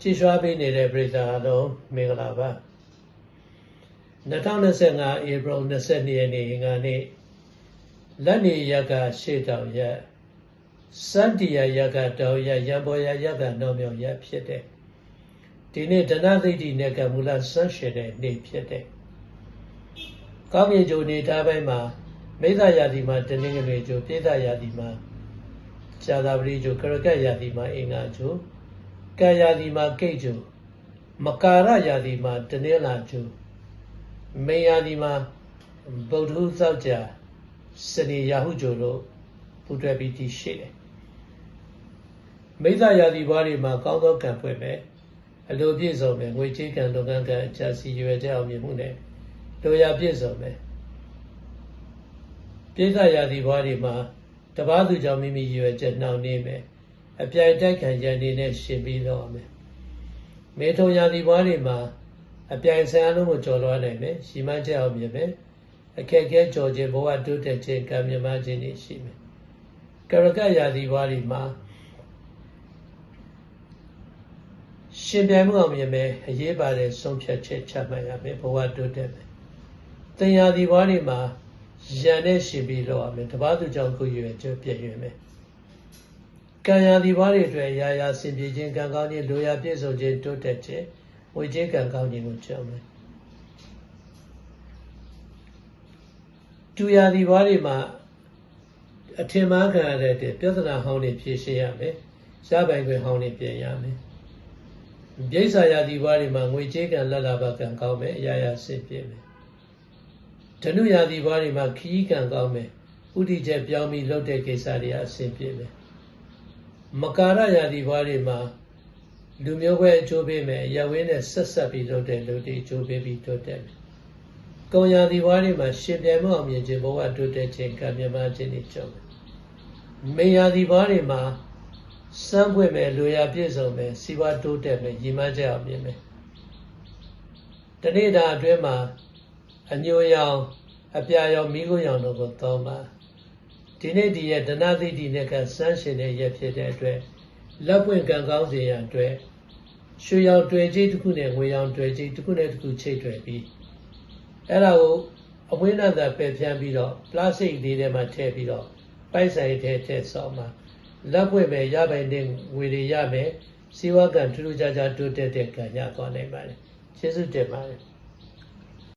ကြည်ရွှာပေးနေတဲ့ပြည်သားအလုံးမင်္ဂလာပါ2025 April 22ရက်နေ့ငါနေ့လက်နေရက်ကရှေ့တောင်ရက်စန္တီယာရက်ကတောင်ရက်ရံပေါ်ရရက်ကနောက်မြောက်ရက်ဖြစ်တယ်ဒီနေ့ဒနသိတိနဲ့ကမူလဆန်းရှင်တဲ့နေ့ဖြစ်တယ်ကောင်းကင်ဂျိုနေသားပိုင်းမှာမိသယာတိမှာတနင်္ဂနွေဂျိုပြေသယာတိမှာဇာတာပတိဂျိုကရကတ်ယာတိမှာအင်္ဂါဂျို ကာယာတိမှာကိတ်ဂျိုမကာရယာတိမှာတနင်္လာဂျိုမေယာတိမှာဗုဒ္ဓဟူသောက်ကြစနေယာဟုဂျိုတို့ပူတွဲပြီးတည်ရှိတယ်မိသယာတိဘွားတွေမှာကောင်းသောကံဖွင့်မယ်အလိုပြည့်စုံမယ်ငွေချေးကံလုပ်ငန်းကံအချစီရွယ်ကြအောင်မြင်မှုနဲ့လိုရာပြည့်စုံမယ်ပြိဿယာတိဘွားတွေမှာတပားသူကြောင့်မိမိရွယ်ချက်နှောင့်နှေးမယ် အပြိုင်တိုက်ခံရန်နေနဲ့ရှင်ပြီးတော့မယ်မေထုံယာတိဘွားတွေမှာအပြိုင်ဆိုင်အလုံးကိုကြော်လွှားနိုင်မယ်ရှိမှချက်အောင်မြင်မယ်အခက်အခဲကြော်ခြင်းဘဝတိုးတက်ခြင်းကံမြမခြင်းတွေရှိမယ်ကရကယာတိဘွားတွေမှာရှင်ပြိုင်မှုအောင်မြင်မယ်အရေးပါတဲ့ဆုံးဖြတ်ချက်ချမှတ်ရမယ်ဘဝတိုးတက်မယ်တင်ယာတိဘွားတွေမှာရန်နဲ့ရှင်ပြီးတော့ရမယ်တပားသူကြောင့်ကိုရွယ်ချက်ပြည့်ရွယ်မယ် ကံရာဒီဘွားတွေအတွက်ရာရာဆင်ပြေခြင်းကံကောင်းခြင်းလိုရာပြည့်စုံခြင်းတိုးတက်ခြင်းဝေခြင်းကံကောင်းခြင်းကိုကြောက်မယ်တူရာဒီဘွားတွေမှာအထင်မှားခံရတဲ့ပြဿနာဟောင်းတွေဖြေရှင်းရမယ်ရပိုင်ခွင့်ဟောင်းတွေပြင်ရမယ်ပြိဿာယာဒီဘွားတွေမှာငွေကြေးကံလက်လာဘကံကောင်းမယ်အရာရာဆင်ပြေမယ်ဓနုယာဒီဘွားတွေမှာခီးကံကောင်းမယ်ဥဒိချက်ပြောင်းပြီးလှုပ်တဲ့ကိစ္စတွေအဆင်ပြေမယ် မကာရယာဒီဘွားတွေမှာလူမျိုးပဲအကျိုးပေးမယ်ရဝင်းနဲ့ဆက်ဆက်ပြီးလုပ်တဲ့လူတွေအကျိုးပေးပြီးတိုးတက်မယ်။ကုံယာဒီဘွားတွေမှာရှင်ပြိုင်မှုအောင်မြင်ခြင်းဘဝတိုးတက်ခြင်းကံမြမခြင်းတွေကြုံမယ်။မေယာဒီဘွားတွေမှာစမ်းပွင့်မယ်လူရပြည့်စုံမယ်စီဝါတိုးတက်မယ်ရည်မှန်းချက်အောင်မြင်မယ်။တနေ့တာအတွင်းမှာအညိုရောင်အပြာရောင်မိခိုးရောင်တို့ကိုသုံးပါ ဒီနေ့ဒီရဲ့ဒနာတိတိနဲ့ကစမ်းရှင်တဲ့ရက်ဖြစ်တဲ့အတွက်လက်ပွင့်ကံကောင်းစေရန်အတွက်ရွှေရောင်တွေ့ကြီးတစ်ခုနဲ့ငွေရောင်တွေ့ကြီးတစ်ခုနဲ့တစ်ခုချိတ်တွေ့ပြီးအဲ့ဒါကိုအဝိနတာပယ်ဖြန်းပြီးတော့ပလတ်စတစ်လေးထဲမှာထည့်ပြီးတော့ပိုက်ဆိုင်ထဲထည့်ဆောင်းမှာလက်ပွင့်ပဲရပိုင်တဲ့ငွေတွေရမယ်စီဝါကံထူးထူးခြားခြားတိုးတက်တဲ့ကံရသွားနိုင်ပါတယ်ကျေးဇူးတင်ပါတယ်